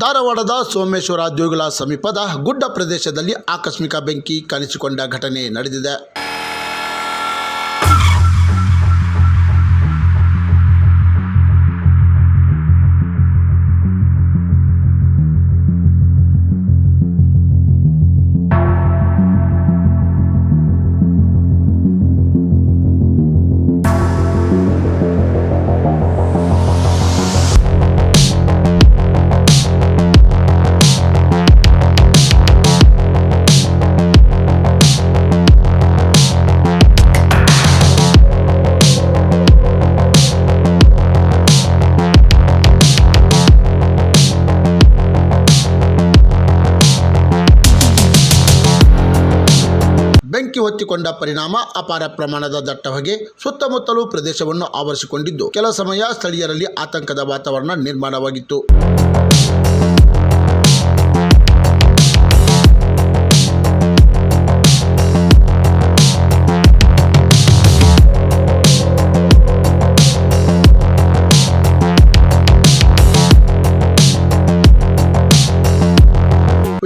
ಧಾರವಾಡದ ಸೋಮೇಶ್ವರ ದೇಗುಲ ಸಮೀಪದ ಗುಡ್ಡ ಪ್ರದೇಶದಲ್ಲಿ ಆಕಸ್ಮಿಕ ಬೆಂಕಿ ಕಾಣಿಸಿಕೊಂಡ ಘಟನೆ ನಡೆದಿದೆ. ಬೆಂಕಿ ಹೊತ್ತಿಕೊಂಡ ಪರಿಣಾಮ ಅಪಾರ ಪ್ರಮಾಣದ ದಟ್ಟ ಹೊಗೆ, ಸುತ್ತಮುತ್ತಲು ಪ್ರದೇಶವನ್ನು ಆವರಿಸಿಕೊಂಡಿದ್ದು. ಕೆಲ ಸಮಯ ಸ್ಥಳೀಯರಲ್ಲಿ ಆತಂಕದ ವಾತಾವರಣ ನಿರ್ಮಾಣವಾಗಿತ್ತು.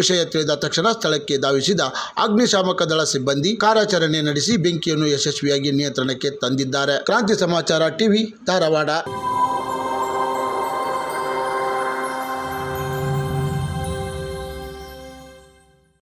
ವಿಷಯ ತಿಳಿದ ತಕ್ಷಣ ಸ್ಥಳಕ್ಕೆ ಧಾವಿಸಿದ ಅಗ್ನಿಶಾಮಕ ದಳ ಸಿಬ್ಬಂದಿ ಕಾರ್ಯಾಚರಣೆ ನಡೆಸಿ ಬೆಂಕಿಯನ್ನು ಯಶಸ್ವಿಯಾಗಿ ನಿಯಂತ್ರಣಕ್ಕೆ ತಂದಿದ್ದಾರೆ. ಕ್ರಾಂತಿ ಸಮಾಚಾರ, ಟಿವಿ ಧಾರವಾಡ.